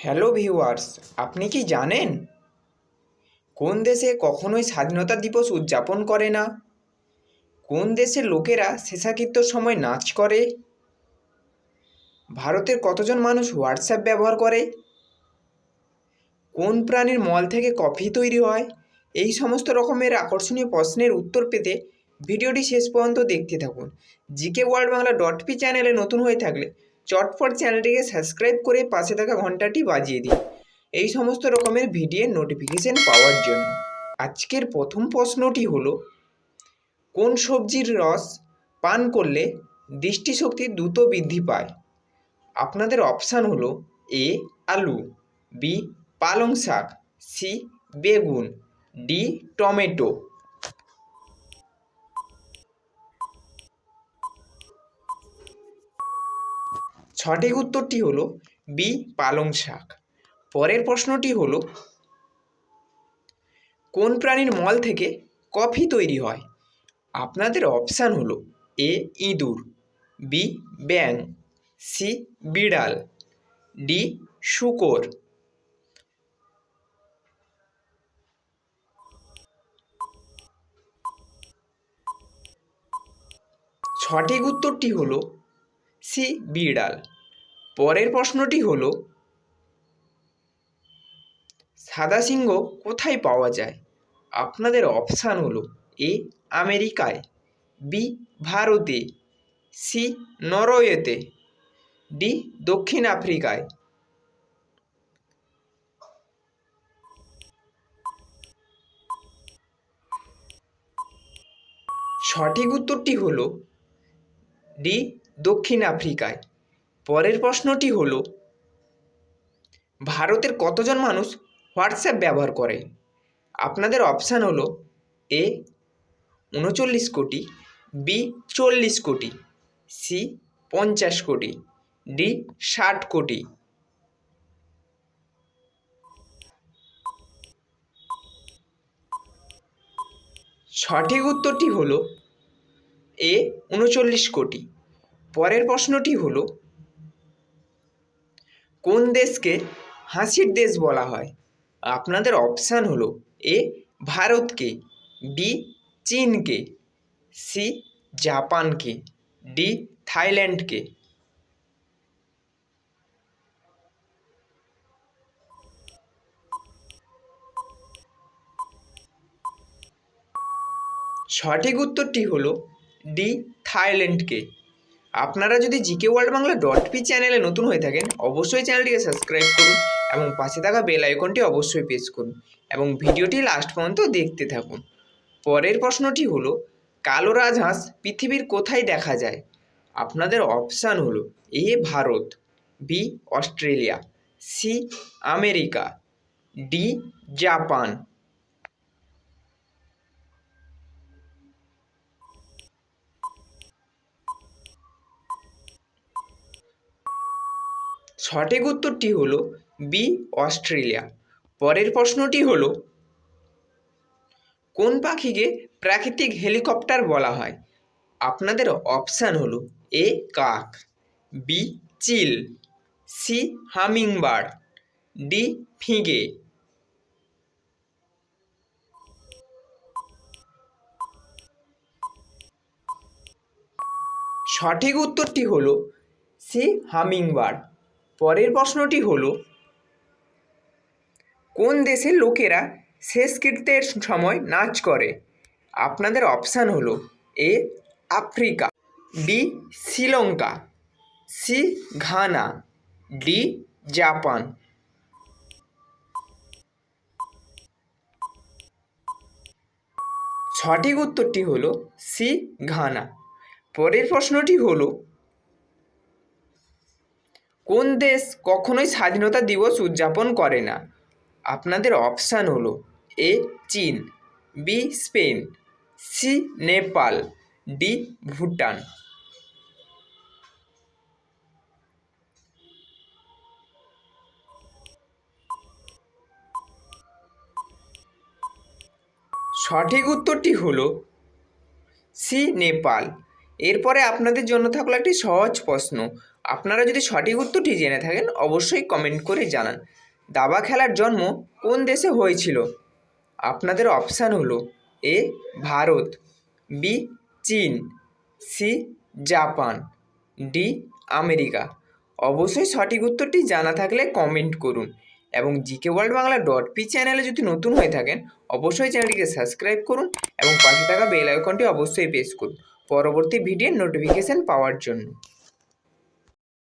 Hello viewers আপনি কি জানেন? কোন দেশে কখনোই স্বাধীনতা দিবস উদযাপন করে না? কোন দেশের লোকেরা শেষাকৃত্যর সময় নাচ করে? ভারতের কতজন মানুষ হোয়াটসঅ্যাপ ব্যবহার করে? কোন প্রাণীর মল থেকে কফি তৈরি হয়? এই সমস্ত রকমের আকর্ষণীয় প্রশ্নের উত্তর পেতে ভিডিওটি শেষ পর্যন্ত দেখতে থাকুন। GK world Bangla dot P চ্যানেলে নতুন হয়ে থাকলে চটপট চ্যানেলটিকে সাবস্ক্রাইব করে পাশে থাকা ঘন্টাটি বাজিয়ে দিন। এই সমস্ত রকমের ভিডিওর নোটিফিকেশন পাওয়ার জন্য। আজকের প্রথম প্রশ্নটি হলো, কোন সবজির রস পান করলে দৃষ্টিশক্তি দ্রুত বৃদ্ধি পায়? আপনাদের অপশান হলো এ আলু বি পালং শাক সি বেগুন ডি টমেটো। সঠিক উত্তরটি হলো বি, পালং শাক। পরের প্রশ্নটি হলো, কোন প্রাণীর মল থেকে কফি তৈরি হয়? আপনাদের অপশান হলো এ, ইঁদুর, বি ব্যাং সি, বিড়াল, ডি, শুকর। সঠিক উত্তরটি হলো সি বিড়াল। পরের প্রশ্নটি হলো, সাদা সিংহ কোথায় পাওয়া যায়? আপনাদের অপশান হলো এ, আমেরিকায়, বি, ভারতে, সি, নরওয়েতে, ডি, দক্ষিণ আফ্রিকায়। সঠিক উত্তরটি হলো, ডি দক্ষিণ আফ্রিকায়। পরের প্রশ্নটি হলো, ভারতের কতজন মানুষ হোয়াটসঅ্যাপ ব্যবহার করে? আপনাদের অপশান হলো, এ, উনচল্লিশ কোটি, বি, চল্লিশ কোটি, সি, পঞ্চাশ কোটি, ডি, ষাট কোটি। সঠিক উত্তরটি হলো, এ, উনচল্লিশ কোটি। পরের প্রশ্নটি হলো, কোন দেশকে হাসির দেশ বলা হয়? আপনাদের অপশান হলো, এ, ভারতকে, বি, চীনকে, সি, জাপানকে, ডি, থাইল্যান্ডকে। সঠিক উত্তরটি হলো, ডি, থাইল্যান্ডকে। আপনারা যদি GK world Bangla dot P চ্যানেলে নতুন হয়ে থাকেন, অবশ্যই চ্যানেলটিকে সাবস্ক্রাইব করুন এবং পাশে থাকা বেল আইকনটি অবশ্যই প্রেস করুন এবং ভিডিওটি লাস্ট পর্যন্ত দেখতে থাকুন। পরের প্রশ্নটি হলো, কালো রাজহাঁস পৃথিবীর কোথায় দেখা যায়? আপনাদের অপশান হলো A, Bharat B Australia C America D Japan. সঠিক উত্তরটি হলো বি, অস্ট্রেলিয়া। পরের প্রশ্নটি হলো, কোন পাখিকে প্রাকৃতিক হেলিকপ্টার বলা হয়? আপনাদের অপশান হলো এ, কাক, বি, চিল, সি হামিংবার্ড ডি ফিঙে সঠিক উত্তরটি হলো সি হামিংবার্ড পরের প্রশ্নটি হলো, কোন দেশের লোকেরা শেষকৃত্যের সময় নাচ করে? আপনাদের অপশান হলো, A, Africa, B, Sri Lanka, C, Ghana, D, Japan. সঠিক উত্তরটি হলো, সি, ঘানা। পরের প্রশ্নটি হলো কোন দেশ কখনোই স্বাধীনতা দিবস উদযাপন করে না? আপনাদের অপশান হলো এ, চীন, B, Spain, C, Nepal, D, Bhutan. সঠিক উত্তরটি হলো সি, নেপাল। এরপরে আপনাদের জন্য থাকল একটি সহজ প্রশ্ন। আপনারা যদি সঠিক উত্তরটি জেনে থাকেন, অবশ্যই কমেন্ট করে জানান। দাবা খেলার জন্ম কোন দেশে হয়েছিল? আপনাদের অপশান হলো এ, ভারত, বি, চীন, সি, জাপান, ডি, আমেরিকা। অবশ্যই সঠিক উত্তরটি জানা থাকলে কমেন্ট করুন এবং GK world Bangla dot P চ্যানেলে যদি নতুন হয়ে থাকেন, অবশ্যই চ্যানেলটিকে সাবস্ক্রাইব করুন এবং পাশে থাকা বেল আইকনটি অবশ্যই প্রেস করুন। পরবর্তী ভিডিওর নোটিফিকেশান পাওয়ার জন্য।